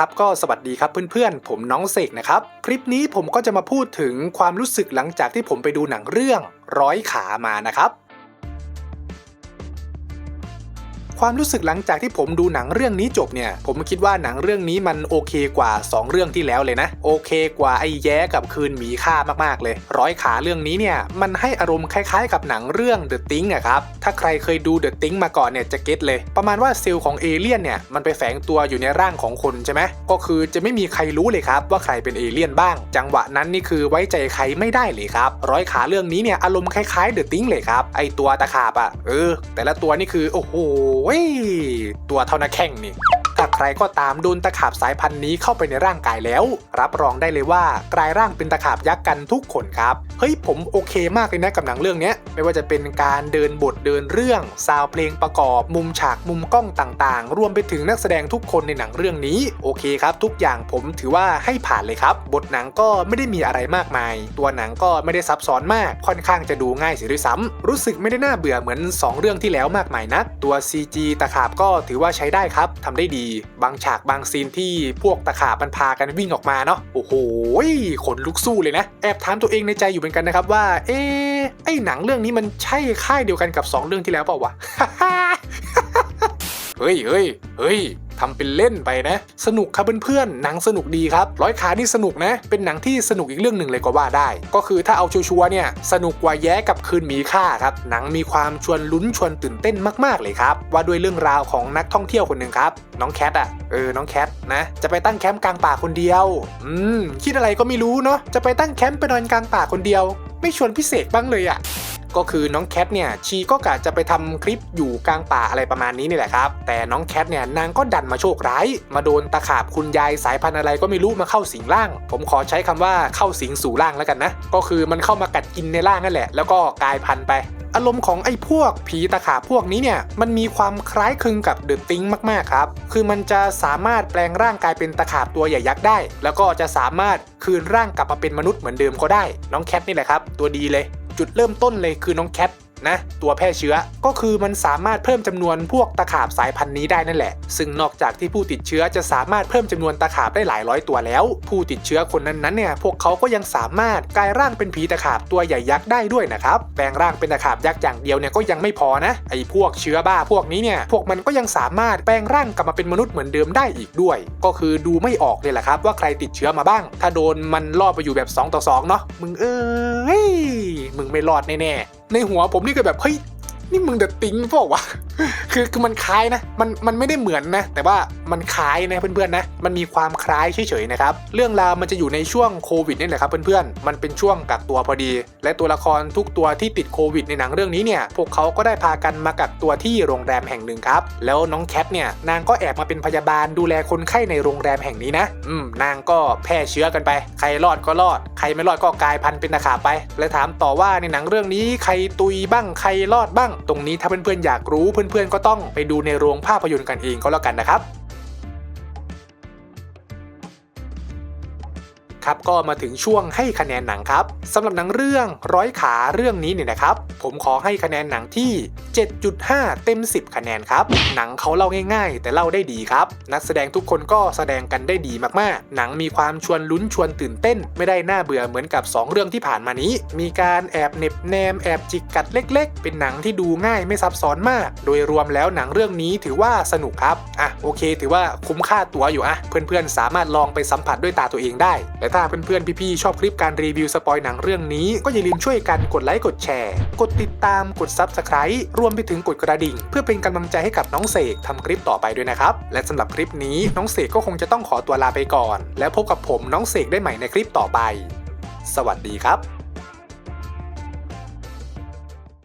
ครับก็สวัสดีครับเพื่อนๆ ผมน้องเสกนะครับ คลิปนี้ผมก็จะมาพูดถึงความรู้สึกหลังจากที่ผมไปดูหนังเรื่องร้อยขามานะครับ ความรู้สึกหลังจากที่ผมดูหนังเรื่องนี้จบเนี่ย ผมคิดว่าหนังเรื่องนี้มันโอเคกว่า 2 เรื่องที่แล้วเลยนะ โอเคกว่าไอ้แย้กับคืนหมีค่ามากๆเลย ร้อยขาเรื่องนี้เนี่ยมันให้อารมณ์คล้ายๆ กับหนังเรื่อง The Thing อะครับ ถ้าใครเคยดู The Thing มาก่อนเนี่ยจะเก็ตเลย ประมาณว่าเซลล์ของเอเลี่ยนเนี่ยมันไปแฝงตัวอยู่ในร่างของคนใช่ไหมก็คือจะไม่มีใครรู้เลยครับว่าใครเป็นเอเลี่ยนบ้าง จังหวะนั้นนี่คือไว้ใจใครไม่ได้เลยครับร้อยขาเรื่องนี้เนี่ยอารมณ์คล้ายๆ The Thing เลยครับไอตัวตะขาบอะเออ แต่ละตัวนี่คือโอ้โหตัวเท่านาแข้งนี่ ถ้าใครก็ตามโดนตะขาบสายพันธุ์นี้เข้าไปในร่างกายแล้ว รับรองได้เลยว่ากลายร่างเป็นตะขาบยักษ์กันทุกคนครับ เฮ้ยผมโอเคมากเลยนะกับหนังเรื่องนี้ไม่ว่าจะเป็นการเดินบทเดินเรื่องซาวเพลงประกอบ มุมฉากมุมกล้องต่างๆ รวมไปถึงนักแสดงทุกคนในหนังเรื่องนี้ โอเคครับ ทุกอย่างผมถือว่าให้ผ่านเลยครับ บทหนังก็ไม่ได้มีอะไรมากมาย ตัวหนังก็ไม่ได้ซับซ้อนมาก ค่อนข้างจะดูง่ายเสียด้วยซ้ำรู้สึกไม่ได้น่าเบื่อเหมือน 2 เรื่องที่แล้วมากมายนักตัว CG ตะขาบก็ถือว่าใช้ได้ครับทำได้ดีบางฉากบางซีนที่พวกตะขาบมันพากันวิ่งออกมาเนาะโอ้โหขนลุกสู้เลยนะ แอบถามตัวเองในใจอยู่เหมือนกันนะครับว่า เอ๊ไอ้หนังเรื่องนี้มันใช่ค่ายเดียวกันกับ 2 เรื่องที่แล้วเปล่าวะ เฮ้ยเฮ้ยเฮ้ย ทำเป็นเล่นไปนะ สนุกครับเพื่อนๆหนังสนุกดีครับร้อยขานี่สนุกนะ เป็นหนังที่สนุกอีกเรื่องหนึ่งเลยก็ว่าได้ ก็คือถ้าเอาชัวร์เนี่ยสนุกกว่าแย้กับคืนหมีค่าครับหนังมีความชวนลุ้นชวนตื่นเต้นมากๆเลยครับว่าด้วยเรื่องราวของนักท่องเที่ยวคนหนึ่งครับน้องแคทอะเออน้องแคทนะจะไปตั้งแคมป์กลางป่าคนเดียว อืมคิดอะไรก็ไม่รู้เนาะจะไปตั้งแคมป์ไปนอนกลางป่าคนเดียว ไม่ชวนพิเศษบ้างเลยอะ ก็คือน้องแคทเนี่ยชีก็กะจะไปทำคลิปอยู่กลางป่าอะไรประมาณนี้นี่แหละครับ แต่น้องแคทเนี่ยนางก็ดันมาโชคร้าย มาโดนตะขาบคุณยายสายพันธุ์อะไรก็ไม่รู้มาเข้าสิงร่าง ผมขอใช้คำว่าเข้าสิงสู่ร่างแล้วกันนะ ก็คือมันเข้ามากัดกินในร่างนั่นแหละ แล้วก็กลายพันธุ์ไป อารมณ์ของไอ้พวกผีตะขาบพวกนี้เนี่ยมันมีความคล้ายคลึงกับเดอะติงมากๆครับ คือมันจะสามารถแปลงร่างกายเป็นตะขาบตัวใหญ่ยักษ์ได้ แล้วก็จะสามารถคืนร่างกลับมาเป็นมนุษย์เหมือนเดิมก็ได้ น้องแคทนี่แหละครับ ตัวดีเลย จุดเริ่มต้นเลยคือน้องแคท นะตัวแพร่เชื้อก็คือมันสามารถเพิ่มจำนวนพวกตะขาบสายพันธุ์นี้ได้นั่นแหละ ซึ่งนอกจากที่ผู้ติดเชื้อจะสามารถเพิ่มจำนวนตะขาบได้หลายร้อยตัวแล้ว ผู้ติดเชื้อคนนั้นๆเนี่ยพวกเขาก็ยังสามารถกลายร่างเป็นผีตะขาบตัวใหญ่ยักษ์ได้ด้วยนะครับแปลงร่างเป็นตะขาบยักษ์อย่างเดียวเนี่ยก็ยังไม่พอนะไอ้พวกเชื้อบ้าพวกนี้เนี่ยพวกมันก็ยังสามารถแปลงร่างกลับมาเป็นมนุษย์เหมือนเดิมได้อีกด้วย ก็คือดูไม่ออกเลยแหละครับ ว่าใครติดเชื้อมาบ้าง ถ้าโดนมันล่อไปอยู่แบบ 2 ต่อ 2 เนาะมึงเอ้ยมึงไม่รอดแน่ๆ ในหัวผมนี่ก็แบบเฮ้ยนี่มึงเดอะติงเปล่าวะ คือคือมันคล้ายนะ มันมันไม่ได้เหมือนนะ แต่ว่ามันคล้ายนะเพื่อนๆนะ มันมีความคล้ายเฉยๆนะครับ เรื่องราวมันจะอยู่ในช่วงโควิดนี่แหละครับเพื่อนๆ มันเป็นช่วงกักตัวพอดี และตัวละครทุกตัวที่ติดโควิดในหนังเรื่องนี้เนี่ย พวกเขาก็ได้พากันมากักตัวที่โรงแรมแห่งหนึ่งครับ แล้วน้องแคทเนี่ยนางก็แอบมาเป็นพยาบาลดูแลคนไข้ในโรงแรมแห่งนี้นะ อืม นางก็แพร่เชื้อกันไป ใครรอดก็รอด ใครไม่รอดก็กลายพันธุ์เป็นตะขาบไป และถามต่อว่าในหนังเรื่องนี้ใครตุยบ้าง ใครรอดบ้าง ตรงนี้ถ้าเพื่อนๆอยากรู้เพื่อนื่อนๆก็ต้องไปดูในโรงภาพยนตร์กันเองก็แล้วกันนะครับ ครับก็มาถึงช่วงให้คะแนนหนังครับสำหรับหนังเรื่องร้อยขาเรื่องนี้เนี่ยนะครับ ผมขอให้คะแนนหนังที่ 7.5 เต็ม 10 คะแนนครับ หนังเขาเล่าง่ายๆ แต่เล่าได้ดีครับ นักแสดงทุกคนก็แสดงกันได้ดีมากๆ หนังมีความชวนลุ้นชวนตื่นเต้น ไม่ได้น่าเบื่อเหมือนกับ 2 เรื่องที่ผ่านมานี้ มีการแอบเน็บแนมแอบจิกกัดเล็ก ๆ เป็นหนังที่ดูง่ายไม่ซับซ้อนมาก โดยรวมแล้วหนังเรื่องนี้ถือว่าสนุกครับอะโอเค ถือว่าคุ้มค่าตั๋วอยู่อะเพื่อนๆสามารถลองไปสัมผัสด้วยตาตัวเองได้และถ้าเพื่อนๆพี่ๆชอบคลิปการรีวิวสปอยหนังเรื่องนี้ ก็อย่าลืมช่วยกันกดไลค์กดแชร์ กดติดตามกดซับสไคร b e รวมไปถึงกดกระดิ่ง เพื่อเป็นกำลังใจให้กับน้องเสกทำคลิปต่อไปด้วยนะครับ และสำหรับคลิปนี้น้องเสกก็คงจะต้องขอตัวลาไปก่อน แล้วพบกับผมน้องเสกได้ใหม่ในคลิปต่อไป สวัสดีครับ